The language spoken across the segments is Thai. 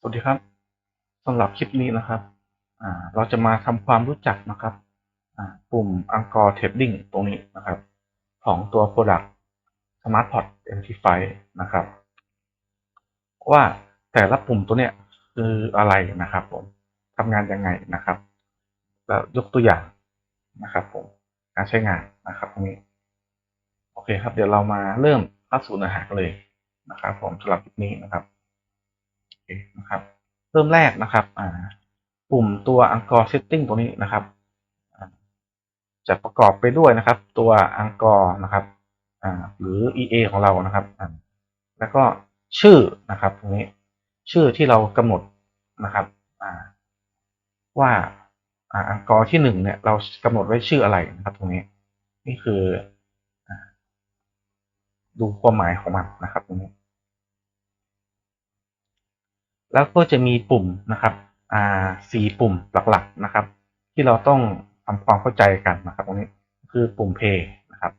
สวัสดีครับสำหรับคลิปนี้นะครับอ่าเราจะมาทำความรู้จักนะครับอ่าปุ่ม Anchor Trading ตรงนี้นะครับ ของตัว Product SmartPort Amplify นะครับ ว่าแต่ละปุ่มตัวเนี้ยคืออะไรนะครับผมทำงานยังไงนะครับ แล้วยกตัวอย่างนะครับผมการใช้งานนะครับตรงนี้โอเคครับเดี๋ยวเรามาเริ่มเข้าสู่เนื้อหาเลยนะครับ ผมสำหรับคลิปนี้นะครับ นะครับ เริ่มแรกนะครับอ่าปุ่มตัว Anchor Setting ตัวนี้นะครับ จะประกอบไปด้วยนะครับ ตัว Anchor นะครับอ่าหรือ EA ของเรานะครับอ่าแล้วก็ชื่อนะครับตรงนี้ชื่อที่เรากำหนดนะครับอ่าว่าอ่า Anchor ที่หนึ่งเนี่ยเรากำหนดไว้ชื่ออะไรนะครับ ตรงนี้ นี่คือดูความหมายของมันนะครับตรงนี้ แล้วก็จะมีปุ่มนะครับอ่าสี่ปุ่มหลักๆนะครับ ที่เราต้องทำความเข้าใจกันนะครับตรงนี้คือปุ่ม Play นะครับ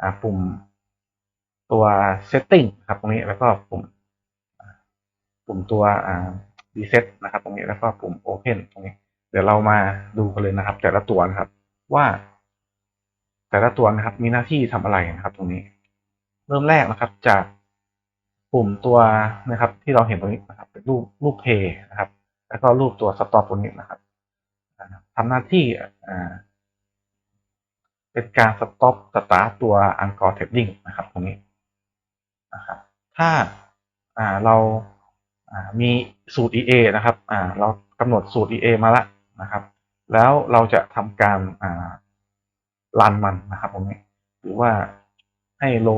อ่าปุ่มตัว Setting ครับตรงนี้แล้วก็ปุ่มปุ่มตัวอ่า Reset นะครับ ตรงนี้แล้วก็ปุ่ม Open ตรงนี้ เดี๋ยวเรามาดูกันเลยนะครับ แต่ละตัวนะครับว่า แต่ละตัวนะครับ มีหน้าที่ทำอะไรนะครับ ตรงนี้ เริ่มแรกนะครับจาก ปุ่มตัวนะครับ ที่เราเห็นตรงนี้นะครับ เป็นรูปรูปเพย์นะครับ แล้วก็รูปตัวสต็อปตรงนี้นะครับอ่าทำหน้าที่เป็นการสต็อปสตาร์ตตัวอังกอร์เทปดิ้งนะครับตรงนี้นะครับ ถ้าเรามีสูตร EA นะครับเรากำหนดสูตร EA มาแล้วนะครับ แล้วเราจะทำการรันมันนะครับตรงนี้ หรือว่าให้โล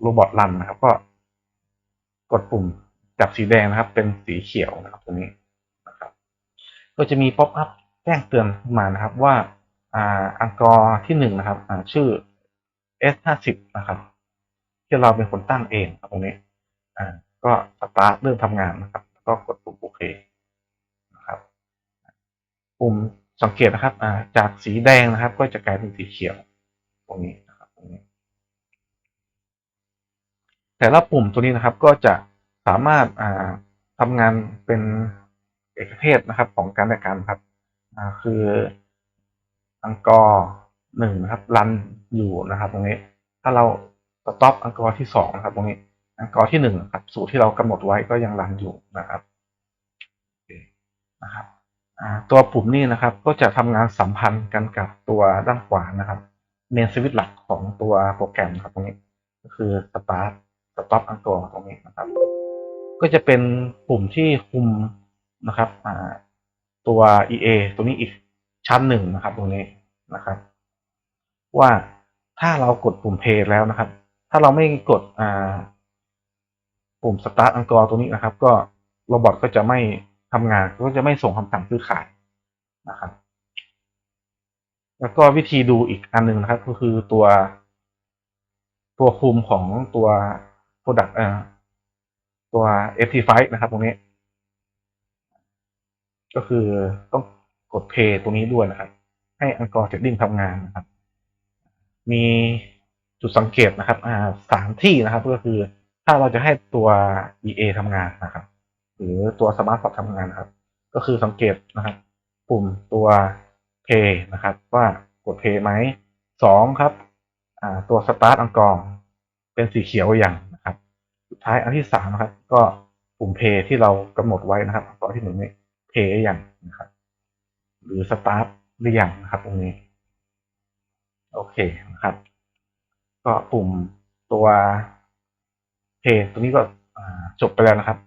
โรบอทรันนะครับ ก็ กดปุ่มจับสีแดงนะครับ เป็นสีเขียวนะครับตรงนี้นะครับ ก็จะมีป๊อปอัพแจ้งเตือนมานะครับว่าอ่าอังกอร์ที่หนึ่งนะครับอ่าชื่อ S50 นะครับ ที่เราเป็นคนตั้งเองตรงนี้อ่าก็สตาร์ทเริ่มทำงานนะครับ ก็กดปุ่มโอเคนะครับ ปุ่มสังเกตนะครับอ่าจากสีแดงนะครับ ก็จะกลายเป็นสีเขียว ตรงนี้นะครับตรงนี้ แต่ละปุ่มตัวนี้นะครับก็จะสามารถอ่าทำงานเป็นเอกเทศนะครับของการและกันครับคืออังกอร์หนึ่งนะครับรันอยู่นะครับ ตรงนี้ ถ้าเราสต็อปอังกอร์ที่สองนะครับ ตรงนี้อังกอร์ที่หนึ่งครับสูตรที่เรากำหนดไว้ก็ยังรันอยู่นะครับนะครับตัวปุ่มนี้นะครับ ก็จะทำงานสัมพันธ์กันกับตัวด้านขวานะครับเมนสวิตช์หลักของตัวโปรแกรมครับตรงนี้ ก็คือ start stop อังกอร์ตรงนี้นะครับ ก็จะเป็นปุ่มที่คุมนะครับตัว EA ตัวนี้อีกชั้นหนึ่งนะครับ ตรงนี้นะครับ ว่าถ้าเรากดปุ่ม play แล้วนะครับ ถ้าเราไม่กดอ่าปุ่ม start อังกอร์ตัวนี้นะครับ ก็โรบอทก็จะไม่ทำงานก็จะไม่ส่งคำสั่งซื้อขายนะครับ แล้วก็วิธีดูอีกอันหนึ่งนะครับ ก็คือตัวตัวคุมของตัว Product เอ่อตัว FT5 นะครับ ตรงนี้ ก็คือต้องกด Play ตรงนี้ด้วยนะครับ ให้ Anchor Trading ทำงานนะครับ มีจุดสังเกตนะครับ อ่าสามที่นะครับ ก็คือถ้าเราจะให้ตัว EA ทำงานนะครับ หรือตัว Smart Port ทำงานนะครับ ก็คือสังเกตนะครับ ปุ่มตัว Play นะครับ ว่ากด Play ไหมสองครับ อ่าตัว Start อังกอร์เป็นสีเขียวอย่าง สุดท้ายอันที่สามนะครับ ก็ปุ่ม Play ที่เรากำหนดไว้นะครับอังกอที่หนึ่งนี่ Play อย่างนะครับ หรือ Start หรือยังนะครับ ตรงนี้ โอเคนะครับ ก็ปุ่มตัว Play ตัวนี้ก็จบไปแล้วนะครับ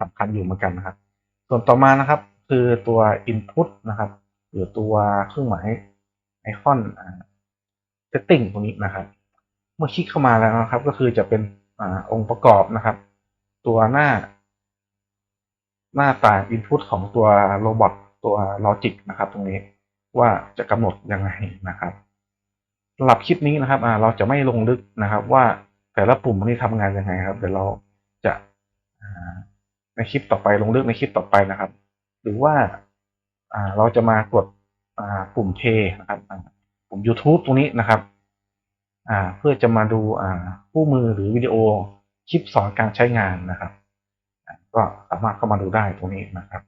สำคัญอยู่เหมือนกันนะครับ ส่วนต่อมานะครับ คือตัว Input นะครับหรือตัวเครื่องหมายไอคอนอ่า Setting ตรงนี้นะครับ เมื่อคลิกเข้ามาแล้วนะครับ ก็คือจะเป็น อองค์ประกอบนะครับ ตัวหน้า หน้าต่าง Input ของตัวโรบอทตัว Logic นะครับ ตรงนี้ว่าจะกำหนดยังไงนะครับสำหรับคลิปนี้นะครับเราจะไม่ลงลึกนะครับ ว่าแต่ละปุ่มนี้ทำงานยังไงครับ เดี๋ยวเราจะในคลิปต่อไปลงลึกในคลิปต่อไปนะครับ หรือว่าเราจะมากดปุ่ม Play นะครับ ปุ่ม YouTube ตรงนี้นะครับ เพื่อจะมาดูคู่มือหรือวิดีโอคลิปสอนการใช้งานนะครับ ก็สามารถเข้ามาดูได้ตรงนี้นะครับ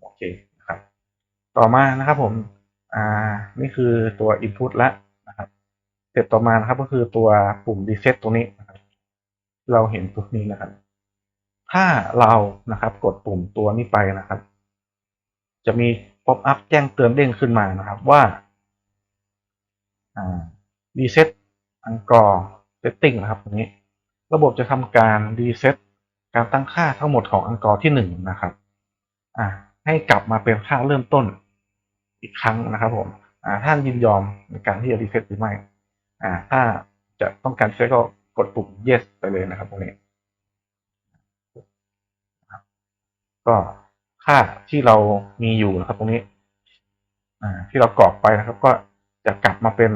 โอเคนะครับ ต่อมานะครับผมนี่คือตัว input ละนะครับเสร็จต่อมานะครับก็คือตัวปุ่ม reset ตรงนี้นะครับเราเห็นตัวนี้นะครับ ถ้าเรานะครับกดปุ่มตัวนี้ไปนะครับ จะมี pop up แจ้งเตือนเด้งขึ้นมานะครับ ว่า อ่า reset Anchor setting นะครับตรงนี้ ระบบจะทำการ reset การตั้งค่าทั้งหมดของ Anchor ที่หนึ่งนะครับให้กลับมาเป็นค่าเริ่มต้นอีกครั้งนะครับผมอ่าท่านยินยอมในการที่จะ reset หรือไม่ถ้าจะต้องการ reset ก็กดปุ่ม yes ไปเลยนะครับตรงนี้ก็ค่าที่เรามีอยู่นะครับตรงนี้ที่เรากรอกไปนะครับ ก็ จะกลับมาเป็น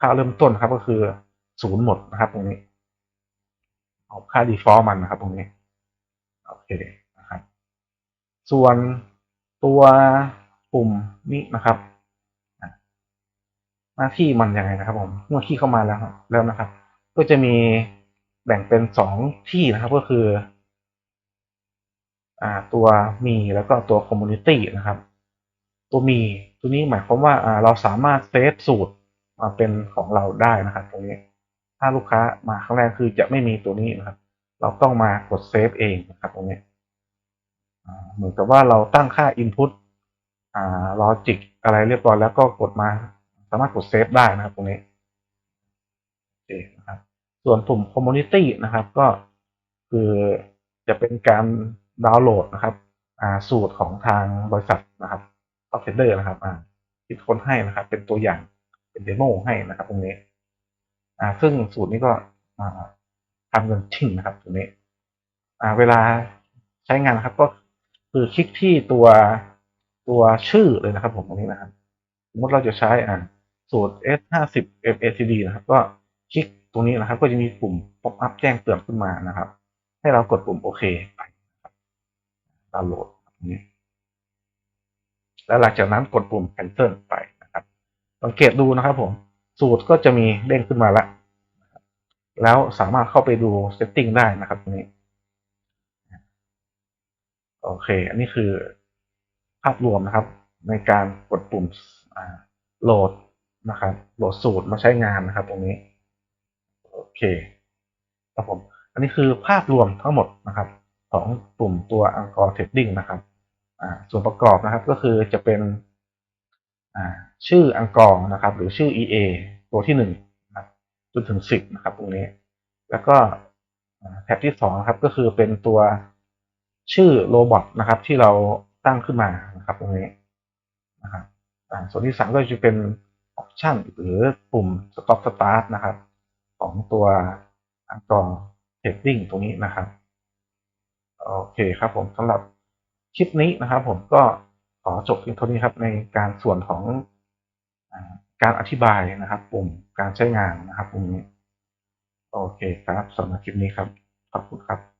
ค่าเริ่มต้นครับก็คือศูนย์หมดนะครับ ตรงนี้ เอาค่า default มันนะครับ ตรงนี้โอเคนะครับ ส่วนตัวปุ่มนี้นะครับหน้าที่มันยังไงนะครับ ผมเมื่อขี้เข้ามาแล้วแล้วนะครับ ก็จะมีแบ่งเป็นสองที่นะครับ ก็คือ อ่าตัวมีแล้วก็ตัว community นะครับ ตัวมี ตัวนี้หมายความว่าเราสามารถเซฟสูตรมาเป็นของเราได้นะครับตรงนี้ ถ้าลูกค้ามาครั้งแรกคือจะไม่มีตัวนี้นะครับ เราต้องมากดเซฟเองนะครับตรงนี้เหมือนกับว่าเราตั้งค่า input อ่า logic อะไรเรียบร้อยแล้วก็กดมา สามารถกดเซฟได้นะครับตรงนี้โอเคนะครับ ส่วนปุ่ม community นะครับ ก็คือจะเป็นการดาวน์โหลดนะครับ อ่า สูตรของทางบริษัทนะครับ o f f e n d e r นะครับอ่าคิดค้นให้นะครับ เป็นตัวอย่างเป็นเดโมให้นะครับ ตรงนี้อ่าซึ่งสูตรนี้ก็อ่าทำเงินจริงนะครับตรงนี้อ่าเวลาใช้งานนะครับ ก็คือคลิกที่ตัวตัวชื่อเลยนะครับ ผมตรงนี้นะครับสมมติเราจะใช้อ่าสูตร S50 FACD นะครับ ก็คลิกตรงนี้นะครับ ก็จะมีปุ่ม pop up แจ้งเตือนขึ้นมานะครับ ให้เรากดปุ่มโอเคไปดาวน์โหลดตรงนี้ แล้วหลังจากนั้นกดปุ่ม cancel ไปนะครับสังเกตดูนะครับผมสูตรก็จะมีเด้งขึ้นมาแล้วแล้วสามารถเข้าไปดู setting ได้นะครับตรงนี้โอเค อันนี้คือภาพรวมนะครับ ในการกดปุ่มโหลดนะครับโหลดสูตรมาใช้งานนะครับ ตรงนี้โอเคครับผม อันนี้คือภาพรวมทั้งหมดนะครับ ของปุ่มตัว Anchor Trading นะครับ ส่วนประกอบนะครับก็คือจะเป็นชื่อ Anchor นะครับ หรือชื่อ EA ตัวที่หนึ่งนะครับจนถึงสิบนะครับตรงนี้ แล้วก็แท็บที่สองครับก็คือเป็นตัวชื่อโรบอทนะครับ ที่เราตั้งขึ้นมานะครับตรงนี้นะครับส่วนที่สามก็จะเป็นออปชันหรือปุ่ม stop start นะครับ ของตัวอังกอร์เทรดดิ้งตรงนี้นะครับ โอเคครับผมสำหรับ คลิปนี้นะครับ ผมก็ขอจบเพียงเท่านี้ครับในการส่วนของอการอธิบายนะครับ ปุ่มการใช้งานนะครับปุ่มนี้ โอเคครับสำหรับคลิปนี้ครับ ขอบคุณครับ